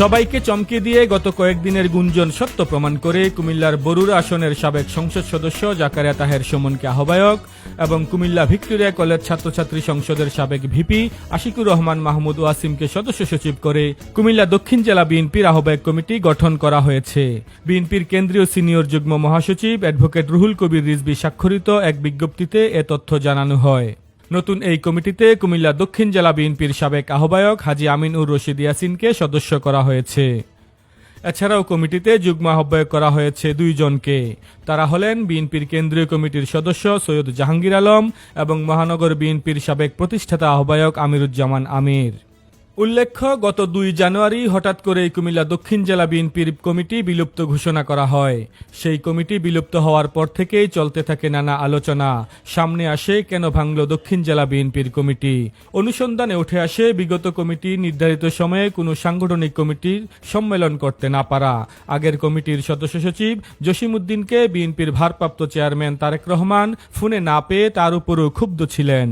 সবাইকে চমকে দিয়ে গত কয়েকদিনের গুঞ্জন সত্য প্রমাণ করে কুমিল্লার বরুড়া আসনের সাবেক সংসদ সদস্য জাকারিয়া তাহের সুমনকে আহ্বায়ক এবং কুমিল্লা ভিক্টোরিয়া কলেজ ছাত্রছাত্রী সংসদের সাবেক ভিপি আশিকুর রহমান মাহমুদ ওয়াসিমকে সদস্য সচিব করে কুমিল্লা দক্ষিণ জেলা বিএনপির আহ্বায়ক কমিটি গঠন করা হয়েছে। বিএনপির কেন্দ্রীয় সিনিয়র যুগ্ম মহাসচিব অ্যাডভোকেট রুহুল কবির রিজবি স্বাক্ষরিত এক বিজ্ঞপ্তিতে এ তথ্য জানানো হয়। নতুন এই কমিটিতে কুমিল্লা দক্ষিণ জেলা বিএনপির সাবেক আহ্বায়ক হাজি আমিন উর রশিদ ইয়াসিনকে সদস্য করা হয়েছে। এছাড়াও কমিটিতে যুগ্ম আহ্বায়ক করা হয়েছে দুইজনকে। তারা হলেন বিএনপির কেন্দ্রীয় কমিটির সদস্য সৈয়দ জাহাঙ্গীর আলম এবং মহানগর বিএনপির সাবেক প্রতিষ্ঠাতা আহ্বায়ক আমিরুজ্জামান আমির। উল্লেখ্য, গত দুই জানুয়ারি হঠাৎ করে কুমিল্লা দক্ষিণ জেলা বিএনপির কমিটি বিলুপ্ত ঘোষণা করা হয়। সেই কমিটি বিলুপ্ত হওয়ার পর থেকেই চলতে থাকে নানা আলোচনা। সামনে আসে, কেন ভাঙল দক্ষিণ জেলা বিএনপির কমিটি? অনুসন্ধানে উঠে আসে, বিগত কমিটি নির্ধারিত সময়ে কোনো সাংগঠনিক কমিটির সম্মেলন করতে না পারা। আগের কমিটির সদস্য সচিব জসিমউদ্দিনকে বিএনপির ভারপ্রাপ্ত চেয়ারম্যান তারেক রহমান ফোনে না পেয়ে তার উপরও ক্ষুব্ধ ছিলেন।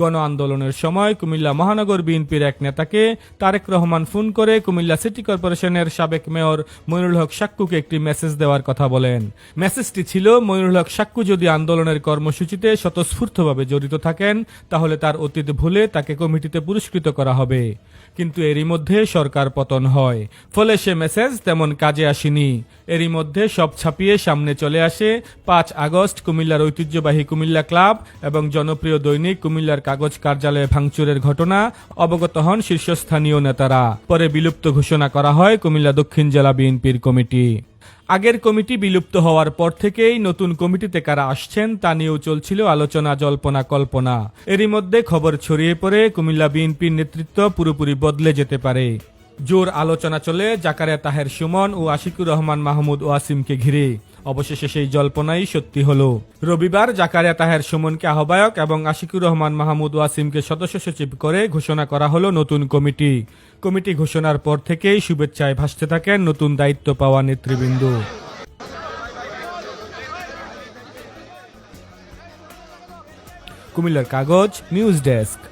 গণ আন্দোলনের সময় কুমিল্লা মহানগর বিএনপির এক নেতাকে তারেক রহমান ফোন করে কুমিল্লা সিটি কর্পোরেশনের সাবেক মেয়র মইনুল হক সাক্কুকে একটি মেসেজ দেওয়ার কথা বলেন। মেসেজটি ছিল, মইনুল হক সাক্কু যদি আন্দোলনের কর্মসূচিতে স্বতঃস্ফূর্তভাবে জড়িত থাকেন, তাহলে তার অতীত ভুলে তাকে কমিটিতে পুরস্কৃত করা হবে। কিন্তু এরই মধ্যে সরকার পতন হয়। ফলে সে মেসেজ তেমন কাজে আসেনি। এরই মধ্যে সব ছাপিয়ে সামনে চলে আসে পাঁচ আগস্ট কুমিল্লার ঐতিহ্যবাহী কুমিল্লা ক্লাব এবং জনপ্রিয় দৈনিক কুমিল্লার কাগজ কার্যালয়ে ভাঙচুরের ঘটনা। অবগত হন শীর্ষস্থানীয় নেতারা পরে বিলুপ্ত ঘোষণা করা হয় কুমিল্লা দক্ষিণ জেলা বিএনপির কমিটি। আগের কমিটি বিলুপ্ত হওয়ার পর থেকেই নতুন কমিটিতে কারা আসছেন তা নিয়েও চলছিল আলোচনা, জল্পনা, কল্পনা। এরই মধ্যে খবর ছড়িয়ে পড়ে কুমিল্লা বিএনপির নেতৃত্ব পুরোপুরি বদলে যেতে পারে। জোর আলোচনা চলে জাকারিয়া তাহের সুমন ও আশিকুর রহমান মাহমুদ ওয়াসিমকে ঘিরে। অবশেষে সেই জল্পনাই সত্যি হলো। রবিবার জাকারিয়া তাহের সুমনকে আহ্বায়ক এবং আশিকুর রহমান, মাহমুদ ওয়াসিমকে সদস্য সচিব করে ঘোষণা করা হলো নতুন কমিটি। কমিটি ঘোষণার পর থেকেই শুভেচ্ছায় ভাসতে থাকেন নতুন দায়িত্ব পাওয়া নেতৃবৃন্দ। কুমিল্লার কাগজ, নিউজ ডেস্ক।